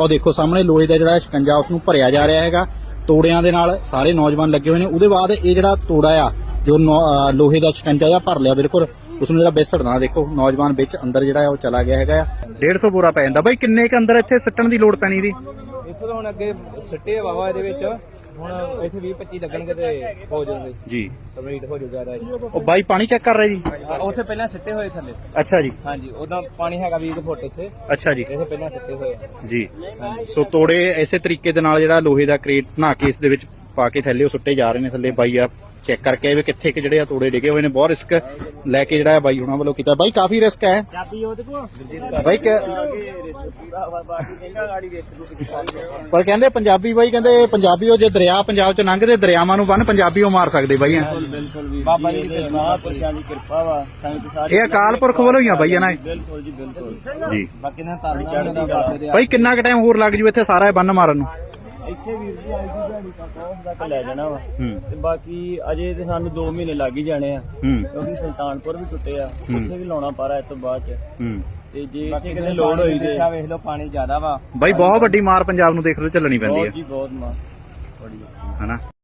ਉਹ ਦੇਖੋ ਸਾਹਮਣੇ ਲੋਹੇ ਦਾ ਜਿਹੜਾ ਸ਼ਿਕੰਜਾ ਉਸ ਨੂੰ ਭਰਿਆ ਜਾ ਰਿਹਾ ਹੈਗਾ। ਤੋੜਿਆਂ ਦੇ ਨਾਲ ਸਾਰੇ ਨੌਜਵਾਨ ਲੱਗੇ ਹੋਏ ਨੇ। ਉਹਦੇ ਬਾਅਦ ਇਹ ਜਿਹੜਾ ਤੋੜਾ ਆ, ਜੋ ਲੋਹੇ ਦਾ ਸ਼ਿਕੰਜਾ ਜਿਹਾ ਭਰ ਲਿਆ, ਬਿਲਕੁਲ ਉਸ ਨੂੰ ਜਿਹੜਾ ਵਿਸੜਨਾ ਦੇਖੋ, ਨੌਜਵਾਨ ਵਿੱਚ ਅੰਦਰ ਜਿਹੜਾ ਉਹ ਚਲਾ ਗਿਆ ਹੈਗਾ ਆ। 150 ਬੋਰਾ ਪੈ ਜਾਂਦਾ। ਬਾਈ ਕਿੰਨੇ ਕ ਅੰਦਰ ਇੱਥੇ ਸਿੱਟਣ ਦੀ ਲੋੜ ਪੈਣੀ ਦੀ? ਇੱਥੋਂ ਤਾਂ ਹੁਣ ਅੱਗੇ ਸਿੱਟੇ ਵਾਵਾ ਇਹਦੇ ਵਿੱਚ। ਹੁਣ ਇੱਥੇ 20 25 ਲੱਗਣਗੇ ਤੇ ਹੋ ਜਾਣਗੇ ਜੀ। ਕੰਪਲੀਟ ਹੋ ਜਾਊਗਾ ਇਹਦਾ। ਉਹ ਬਾਈ ਪਾਣੀ ਚੈੱਕ ਕਰ ਰਿਹਾ ਜੀ? ਉੱਥੇ ਪਹਿਲਾਂ ਸਿੱਟੇ ਹੋਏ ਥੱਲੇ। ਅੱਛਾ ਜੀ। ਹਾਂਜੀ ਉਦਾਂ ਪਾਣੀ ਹੈਗਾ 20 ਕੁ ਫੁੱਟ ਇੱਥੇ। ਅੱਛਾ ਜੀ। ਇੱਥੇ ਪਹਿਲਾਂ ਸਿੱਟੇ ਹੋਏ ਆ। ਜੀ। ਸੋ ਤੋੜੇ ਇਸੇ ਤਰੀਕੇ ਦੇ ਨਾਲ ਜਿਹੜਾ ਲੋਹੇ ਦਾ ਕਰੇਟ ਬਣਾ ਕੇ ਇਸ ਦੇ ਵਿੱਚ ਪਾ ਕੇ ਥੱਲੇ ਉਹ ਸੁੱਟੇ ਜਾ ਰਹੇ ਨੇ ਥੱਲੇ। ਬਾਈ ਆ ਚੈੱਕ ਕਰਕੇ ਵੀ ਕਿੱਥੇ ਕਿ ਜਿਹੜੇ ਆ ਤੋੜੇ ਡਿੱਗੇ ਹੋਏ ਨੇ ਬਹੁਤ ਰਿਸਕ ਲੈ ਕੇ ਜਿਹੜਾ ਹੈ ਬਾਈ ਹੁਣਾਂ ਵੱਲੋਂ ਕੀਤਾ। ਬਾਈ ਕਾਫੀ ਰਿਸਕ ਹੈ। ਚਾਬੀ ਉਹਦੇ ਕੋਲ ਬਾਈ ਕਿ- ਪਰ ਕਹਿੰਦੇ ਪੰਜਾਬੀ ਬਾਈ ਕਹਿੰਦੇ ਪੰਜਾਬੀ ਉਹ ਜੇ ਦਰਿਆ ਪੰਜਾਬ ਚ ਲੰਘਦੇ ਦਰਿਆਵਾਂ ਨੂੰ ਬੰਨ ਪੰਜਾਬੀ ਉਹ ਮਾਰ ਸਕਦੇ ਬਾਈ ਐ। ਬਿਲਕੁਲ ਵੀ ਬਾਬਾ ਜੀ ਦੀ ਮਹਾਂਪੁਰਸ਼ਾਂ ਦੀ ਕਿਰਪਾ ਵਾ। ਸੰਗਤ ਸਾਰੀ ਇਹ ਅਕਾਲ ਪੁਰਖ ਵੱਲੋਂ ਹੀ ਆ ਬਾਈ ਇਹਨਾਂ ਬਿਲਕੁਲ ਜੀ ਬਿਲਕੁਲ। ਜੀ। ਬਾਕੀ ਨਾ ਦੇ ਬਾਈ ਕਿੰਨਾ ਕੁ ਟਾਈਮ ਹੋਰ ਲੱਗ ਜੂ ਇੱਥੇ ਸਾਰਾ ਇਹ ਬੰਨ ਮਾਰਨ ਨੂੰ? ਇੱਥੇ ਵੀਰ ਜੀ ਅੱਜ ਦੀ ਦਿਹਾੜੀ ਤੱਕ ਉਸ ਤੱਕ ਲੈ ਜਾਣਾ ਵਾ। ਹੂੰ। ਤੇ ਬਾਕੀ ਅਜੇ ਤੇ ਸਾਨੂੰ 2 ਮਹੀਨੇ ਲੱਗ ਹੀ ਜਾਣੇ ਆ। ਹੂੰ। ਕਿਉਂਕਿ ਸੁਲਤਾਨਪੁਰ ਵੀ ਟੁੱਟੇ ਆ। ਉੱਥੇ ਵੀ ਲਾਉਣਾ ਪਾਰਾ ਇਸ ਤੋਂ ਬਾਅਦ ਚ। ਹੂੰ। ਤੇ ਜੇ ਇੱਥੇ ਕਿਤੇ ਕਿਤੇ ਲੋੜ ਹੋਈ ਤੇ ਦਿਸ਼ਾ ਵੇਖ ਲਓ ਪਾਣੀ ਜ਼ਿਆਦਾ ਵਾ। ਬਾਈ ਬਹੁਤ ਵੱਡੀ ਮਾਰ ਪੰਜਾਬ ਨੂੰ ਦੇਖ ਲਓ ਚੱਲਣੀ ਪੈਂਦੀ ਬਹੁਤ ਹੈ ਜੀ ਬਹੁਤ ਮਾ ਬੜੀ ਹਨਾ?